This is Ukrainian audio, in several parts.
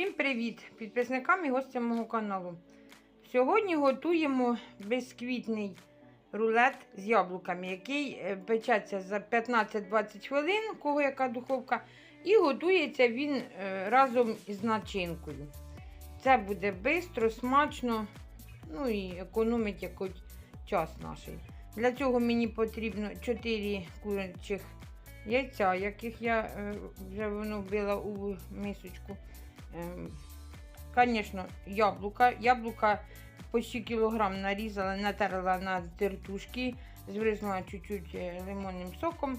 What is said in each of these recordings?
Всім привіт підписникам і гостям мого каналу. Сьогодні готуємо безквітний рулет з яблуками, який е, печеться за 15-20 хвилин, у кого яка духовка, і готується він е, разом із начинкою. Це буде швидко, смачно, ну і економить якийсь час наш. Для цього мені потрібно 4 курячих яйця, яких я е, вже воно вбила у мисочку. Звісно, яблука. Яблука почти кілограм нарізала, натерла на тертушки, збризнула чуть-чуть е, лимонним соком.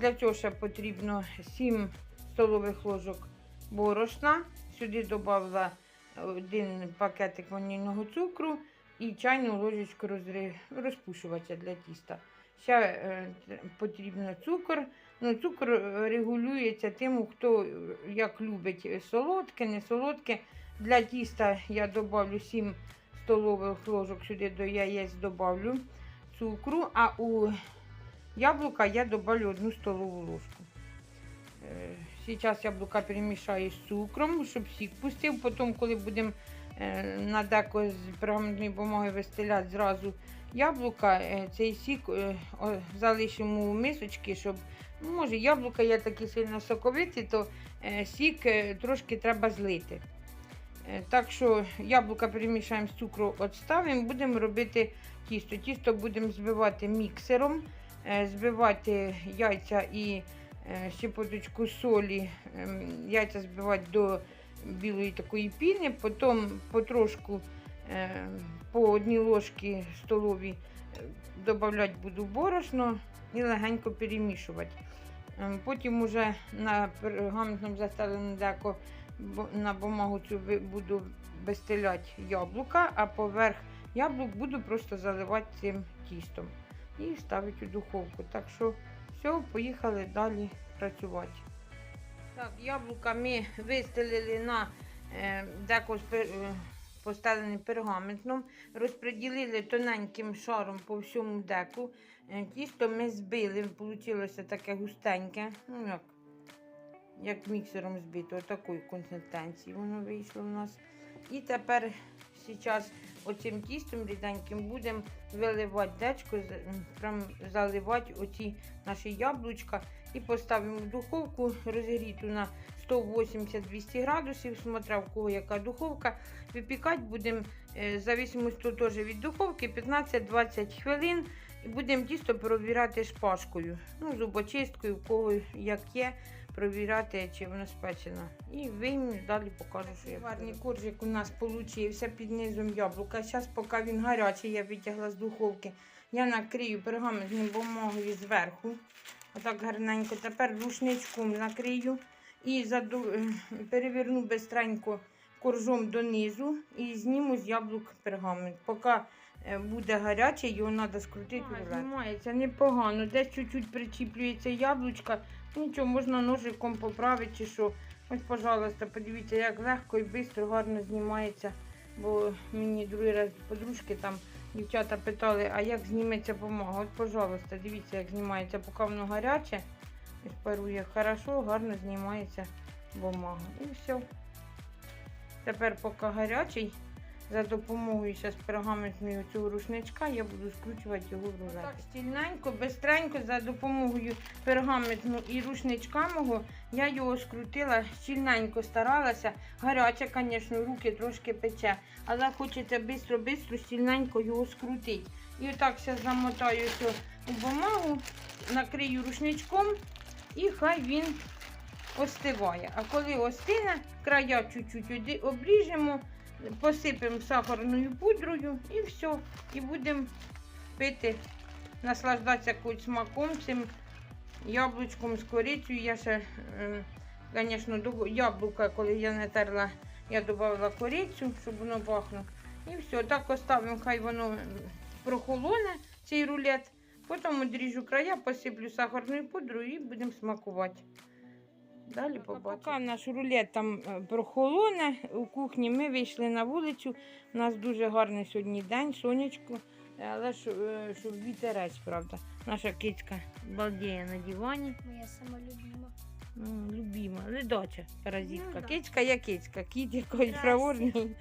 Для цього ще потрібно 7 столових ложок борошна. Сюди додала один пакетик ванільного цукру і чайну ложечку розри- розпушувача для тіста. Ще е, потрібно цукор. Ну, цукор е, регулюється тим, хто е, як любить е, солодке, не солодке. Для тіста я добавлю 7 столових ложок сюди до яєць добавлю цукру, а у яблука я добавлю 1 столову ложку. Зараз яблука перемішаю з цукром, щоб сік пустив. Потім, коли будемо на деко з пергаментної бумаги вистеляти зразу яблука, е, цей сік е, залишимо у мисочки, щоб Ну, може, яблука є такі сильно соковиті, то е, сік е, трошки треба злити. Е, так що яблука перемішаємо з цукру, відставимо, будемо робити тісто. Тісто будемо збивати міксером, е, збивати яйця і е, щепоточку солі, ем, яйця збивати до білої такої піни, потім потрошку е, по одній ложці столовій додавати буду борошно і легенько перемішувати. Ем, Потім уже на пергаментному застеленому деко на бумагу цю буду вистеляти яблука, а поверх яблук буду просто заливати цим тістом і ставити у духовку. Так що все, поїхали далі працювати. Так, яблука ми вистелили на е, деко пер- е, постелений пергаментом, розподілили тоненьким шаром по всьому деку. Е, Тісто ми збили, вийшло таке густеньке, ну як, як міксером збито, такої консистенції воно вийшло у нас. І тепер зараз оцим тістом ріденьким будемо виливати дечко, прям заливати оці наші яблучка і поставимо в духовку розігріту на 180-200 градусів, смотря в кого яка духовка. Випікати будемо е, в зависимості теж від духовки 15-20 хвилин. І будемо тісто провіряти шпажкою. Ну, зубочисткою, в кого як є, провіряти, чи воно спечено. І вийму, далі покажу, що я Варний коржик у нас получився під низом яблука. Зараз, поки він гарячий, я витягла з духовки. Я накрию пергаментною бумагою зверху. Отак гарненько. Тепер рушничком накрию і заду... е, переверну бистренько коржом донизу і зніму з яблук пергамент. Поки е, буде гарячий, його треба скрутити. А, Знімається непогано. Десь чуть-чуть причіплюється яблучка. Нічого, можна ножиком поправити чи що. Ось, пожалуйста, подивіться, як легко і швидко, гарно знімається. Бо мені другий раз подружки там дівчата питали, а як зніметься бумага. От, пожалуйста, дивіться, як знімається, поки воно гаряче. Ось парує хорошо, гарно знімається бумага. І все. Тепер, поки гарячий, за допомогою зараз пергаментної цього рушничка я буду скручувати його в рулет. Так, стільненько, бистренько, за допомогою пергаментну і рушничка мого я його скрутила, щільненько старалася. Гаряче, звісно, руки трошки пече, але хочеться швидко-швидко, стільненько його скрутити. І отак зараз замотаю все у бумагу, накрию рушничком і хай він остиває. А коли остине, края чуть-чуть обріжемо, посипемо сахарною пудрою і все. І будемо пити, наслаждатися смаком цим яблучком з корицею. Я ще, звісно, яблука, коли я натерла, я додала корицю, щоб воно пахло. І все, так оставимо, хай воно прохолоне, цей рулет. Потім відріжу края, посиплю сахарною пудрою і будемо смакувати. Далі побачимо. Поки наш рулет там е, прохолоне у кухні, ми вийшли на вулицю. У нас дуже гарний сьогодні день, сонечко, але е, щоб вітерець, правда. Наша кицька балдіє на дивані. Моя сама любима. Ну, любима. Ледача паразитка. Ну. Кицька є кицька, кіт якийсь праворний,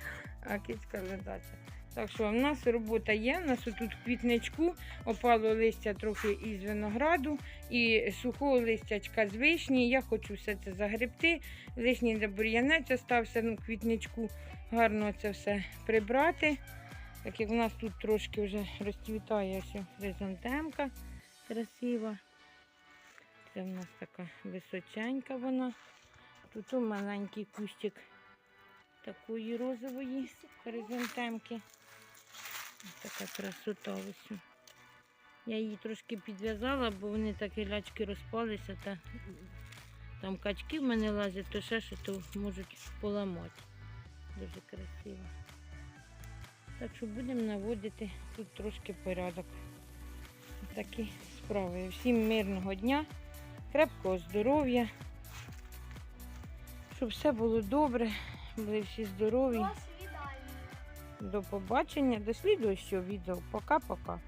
а кицька ледача. Так що в нас робота є. У нас тут квітничку опало листя трохи із винограду і сухого листячка з вишні. Я хочу все це загребти. Лишній де бур'янець остався, ну, квітничку гарно це все прибрати. Так як в нас тут трошки вже розцвітає хризантемка красива. Це в нас така височенька вона. Тут маленький кущик такої розової хризантемки. Така красота ось. Я її трошки підв'язала, бо вони так і лячки розпалися, та там качки в мене лазять, то ще що можуть поламати. Дуже красиво. Так що будемо наводити тут трошки порядок. Такі справи. Всім мирного дня, крепкого здоров'я, щоб все було добре, були всі здорові. До побачення, до слідуючого відео. Пока-пока.